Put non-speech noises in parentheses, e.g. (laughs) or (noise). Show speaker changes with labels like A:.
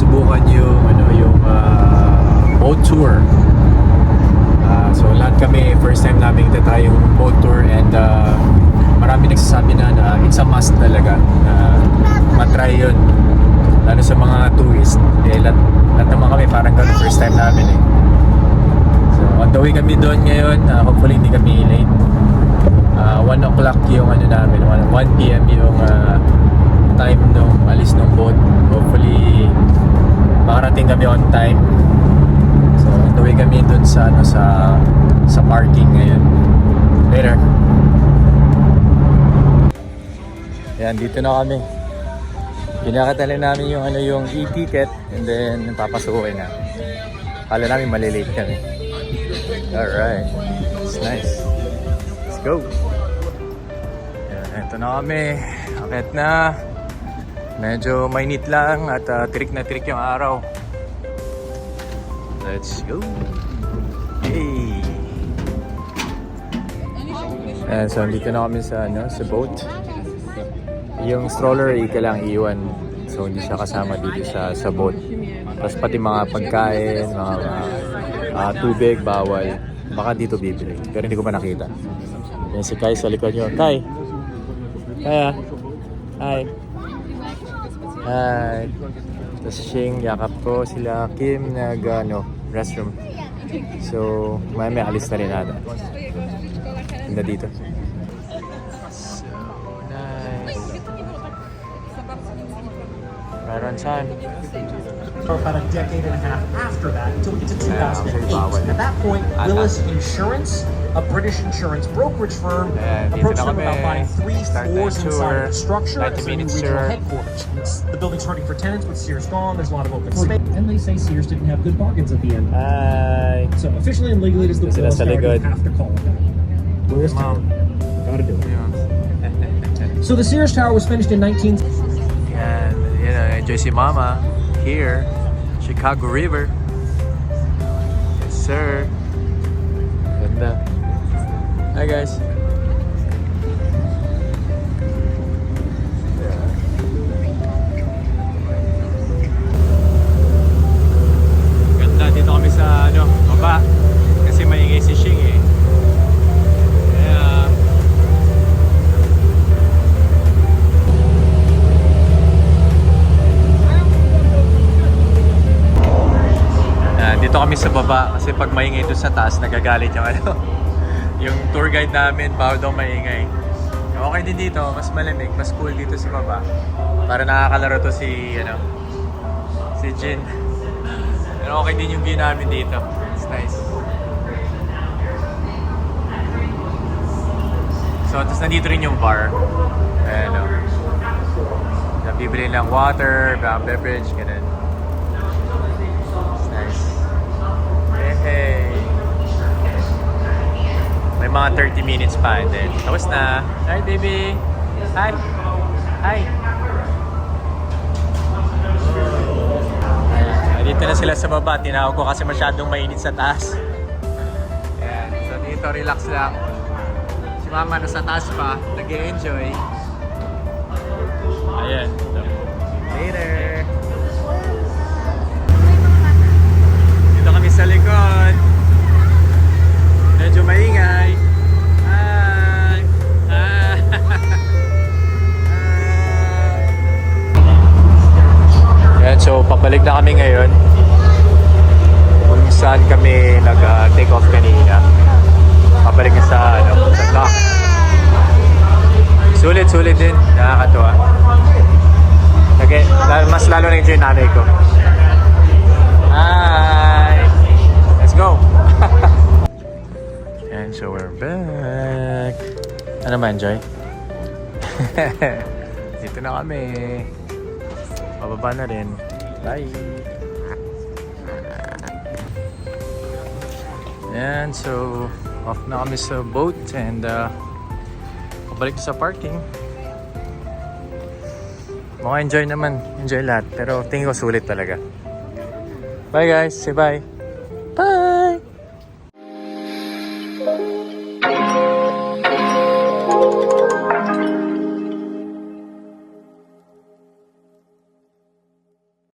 A: subukan yung ano yung ah, boat tour. Ah, so lahat kami first time namin itatry yung boat tour and ah, marami nagsasabi na na it's a must talaga na matry yun. Lalo sa mga tourist. Eh, lahat, lahat naman kami parang ganun first time namin eh. So on the way kami doon ngayon. ah, hopefully hindi kami late. Ah, 1 o'clock yung ano namin. 1, 1 p.m. yung ah, time nung alis ng boat. Hopefully makarating kami on time. So on the way kami doon sa ano sa sa parking ngayon. Later. Yan, dito na kami. Kinakatala namin yung ano yung e-ticket and then papasukin na. Kala namin malilate kami. Alright. It's nice. Let's go. Yan, ito na kami. Akit na. Medyo mainit lang at uh, trick na trick yung araw. Let's go. Hey. Yan, so dito na kami sa ano, sa boat. Yung stroller ay lang iwan. So hindi siya kasama dito sa sa boat. Tapos pati mga pagkain, mga ah, tubig, bawal. Baka dito bibili. Pero hindi ko pa nakita. Yan si Kai sa likod nyo. Kai! Kaya? Hi! Hi! Tapos Shing, yakap ko. Sila Kim nag ano, restroom. So, may may alis na rin ata. Ganda dito. So, nice. Right on time.
B: for about a decade and a half after that until we get to
A: Yeah,
B: 2008. At that point, Willis Insurance, a British insurance brokerage firm, uh,
A: Ayan, dito
B: approached
A: na
B: them about buying three floors inside
A: tour.
B: of the structure
A: 90
B: as a new regional headquarters. It's- the building's hunting for tenants with Sears gone. There's a lot of open space. And they say Sears didn't have good bargains at the end.
A: Hi!
B: So officially and legally, it is the
A: Sila
B: Willis
A: sa
B: Tower. You have to call it that. Willis
A: Mom.
B: Gotta do it.
A: Ayun. (laughs)
B: So the Sears Tower was finished in 19...
A: And, you know, enjoy si Mama here, Chicago River. Yes, sir. Hi, guys. Ganda dito kami sa ano, baba. Kasi maingay si Shing eh. Dito kami sa baba kasi pag maingay doon sa taas, nagagalit yung ano. Yung tour guide namin, bawal daw maingay. Okay din dito, mas malamig, mas cool dito sa baba. Para nakakalaro to si, ano, si Jin. Pero okay din yung view namin dito. It's nice. So, tapos nandito rin yung bar. Ayan, o. Nabibili lang water, beverage, ganun. It's nice. Hey, hey. May mga 30 minutes pa and then tapos na. Hi, baby. Hi. Hi. Dito na sila sa baba. Tinawag ko kasi masyadong mainit sa taas. Ayan. So dito, relax lang. Si mama nasa taas pa. Nag-enjoy. Ayan. Na kami ngayon. Kung saan kami nag-take off kanina. Pabalik sa, ano, sa dock. Sulit, sulit din. Nakakatuwa. Okay, mas lalo na enjoy yung nanay ko. Hi! Let's go! (laughs) And so we're back. Ano man, Joy? (laughs) Dito na kami. Pababa na rin. Bye! And so, off na kami sa boat and uh, pabalik sa parking. Mga enjoy naman. Enjoy lahat. Pero tingin ko sulit talaga. Bye guys. Say bye.